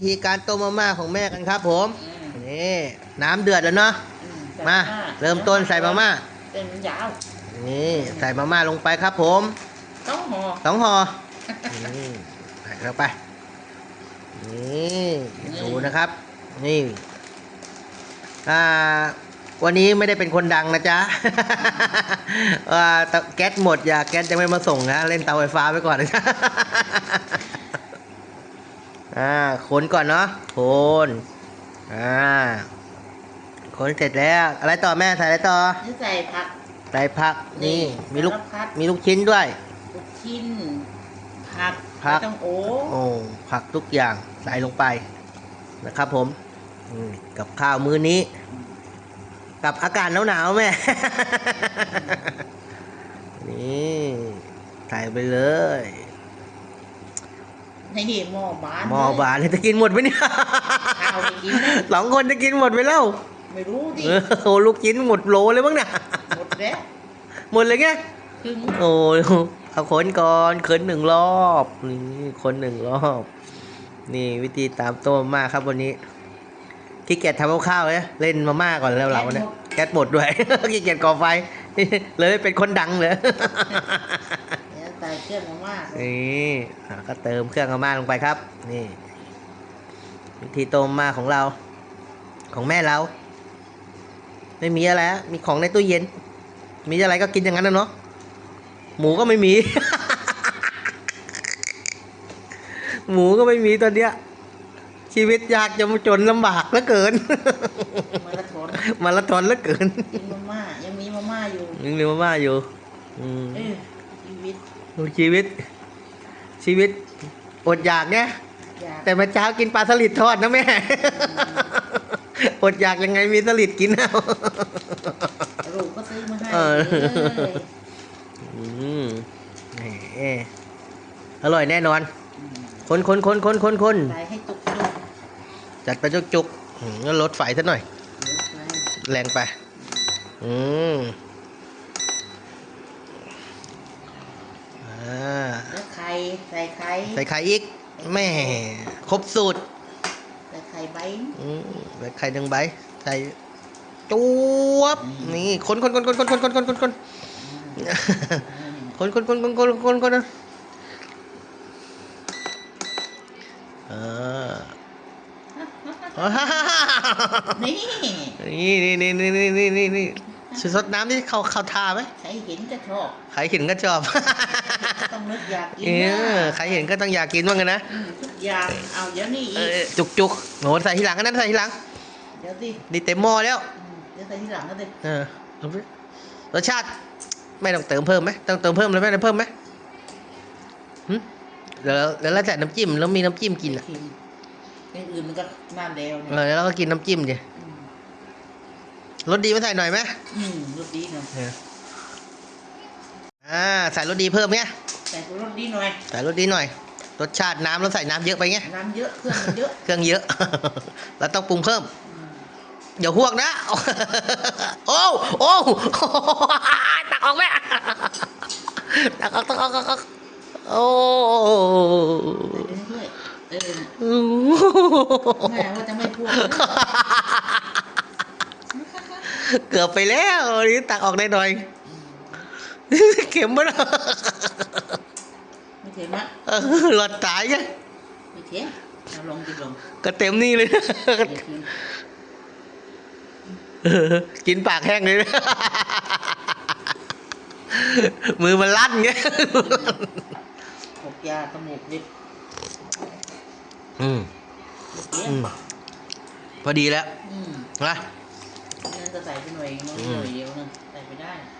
วิธีการต้มมาม่าของแม่กันครับผมอืมนี่น้ำเดือดแล้วเนาะอืมาเริ่มต้นใส่มาม่าเส้นมันยาวนี่ใส่มาม่าลงไปครับผมต้องห่อสองห่อนี่ใส่เข้าไปนี่ดูนะครับ นี่อ่าวันนี้ไม่ได้เป็นคนดังนะจ๊ะอ่าเตาแก๊สหมดอย่าแก๊สยังไม่มาส่งนะ เล่นเตาไฟฟ้าไปก่อนนะจ๊ะ อ่าคนก่อนเนาะคนอ่าคนเสร็จแล้ว อะไรต่อแม่ใส่อะไรต่อนี่ใส่ผัก ใส่ผักนี่มีลูกสารพัด มีลูกชิ้นด้วย ลูกชิ้นผักผัก ไม่ต้องโอ้โอ้ผักทุกอย่างใส่ลงไปนะครับผมอืมกับข้าวมื้อนี้ กับอากาศหนาวๆแม่ นี่ใส่ไปเลย ในนี่หม้อบานหม้อบานจะกินหมดไหมเนี่ยข้าวไม่กินนะสองคนจะกินหมดไปแล้วไม่รู้ดิเออโอ้ลูกชิ้นหมดโหลเลยบ้างเนี่ยหมดแล้วหมดเลยไงครึ่งโอ้ยเอาคนก่อนคนหนึ่งรอบนี่คนหนึ่งรอบ นี่วิธีตามต้มมาม่าครับวันนี้ขี้เกียจทำกับข้าวเลยเล่นมาม่าก่อนแล้วเราเนี่ยแก๊สหมดด้วยขี้เกียจก่อไฟเลยเป็นคนดังเลยเดี๋ยว ใส่เครื่องมาม่านี่อะก็เติมเครื่องมาม่าลงไปครับ นี่ วิธีต้มมาของเรา ของแม่เรา ไม่มีอะไรฮะมีของในตู้เย็น มีอะไรก็กินอย่างนั้นนะเนาะหมูก็ไม่มี หมูก็ไม่มีตอนเนี้ย ชีวิตยากจะมาจนลำบากเหลือเกิน มาละทนมาราธอนเหลือเกินกินมาม่ายังมีมาม่าอยู่ยังเรีมาม่าอยู่ อืม เออ ดูชีวิต ชีวิตอดอยากไงอยากแต่เมื่อเช้ากินปลาสลิดทอดนะแม่ อดอยากยังไงมีสลิดกินเอาลูกก็ซื้อมาให้เออเลยอืมแหมอร่อยแน่นอน คนคนคนคนคนคนใส่ให้ตุกตุกจัดไปจุกจุกๆอืมงั้นลดไฟซะหน่อย แรงไป อืมอ่า แล้วไข่ ใส่ไข่ใส่ไข่อีกแม่ครบสูตรใส่ไข่ใบอืมใส่ไข่หนึ่งใบใส่จวบนี่คนคนคนคนคนคนคนคนคนคนคนคนคนคนคนคนคนนะเออนี่นี่นี่นี่นี่นี่นี่นี่นี่สดน้ำที่เขาเขาทาไหมใครเห็นจะชอบใครเห็นก็ชอบ ต้องนึกอยากกินเอนะอใครเห็นก็ต้องอยากกินบ้างกันนะอืมทุกอย่างเอาเดี๋ยวนี้เออีกอจุกจุกโหใส่ทีหลังก็นั้นใส่ทีหลังเดี๋ยวสินี่เต็มหม้อแล้วอืมเดี๋ยวใส่ทีหลังก็ได้เออเอาไปรสชาติไม่ต้องเติมเพิ่มไหมต้องเติมเพิ่มเลยไหมต้องเพิ่มไหมหึเดี๋ยวเดี๋ยวเราใส่น้ำจิ้มแล้วมีน้ำจิ้มกินอะชิมอย่างอื่นมันก็น่าเดวเอเนี่ยอแล้วเราก็กินน้ำจิ้มดิมรสดีมาใส่หน่อยไหมอืมรสดีหน่อยเอออ่าใส่รสดีเพิ่มไงแต่รสดีหน่อยใส่รสดีหน่อย รสชาติน้ำเราใส่น้ำเยอะไปไงน้ำเยอะเครื่องมันเยอะเครื่องเยอะเราต้องปรุงเพิ่มอืมอย่าหวกนะ โอ้โอ้ตักออกแม่ตักออกตักออกตักออกโอ้ใส่เรื่อยๆเออแม่ว่าจะไม่พูดนะเกือบไปแล้วนี่ตักออกได้หน่อย เข็มมันไม่เข็มอะหลอดตายไงไม่เข็มเอาลองดิลองก็เต็มนี่เลยเดี๋ยวกินกินปากแห้งเลยมือมันลั่นไงหกยาขมูกดิบอืมเดี๋ยวอืมพอดีแล้วอืมนะนั่นจะใส่ไปหน่อยน้อยอืมหน่อยเดียวนึงใส่ไปได้อ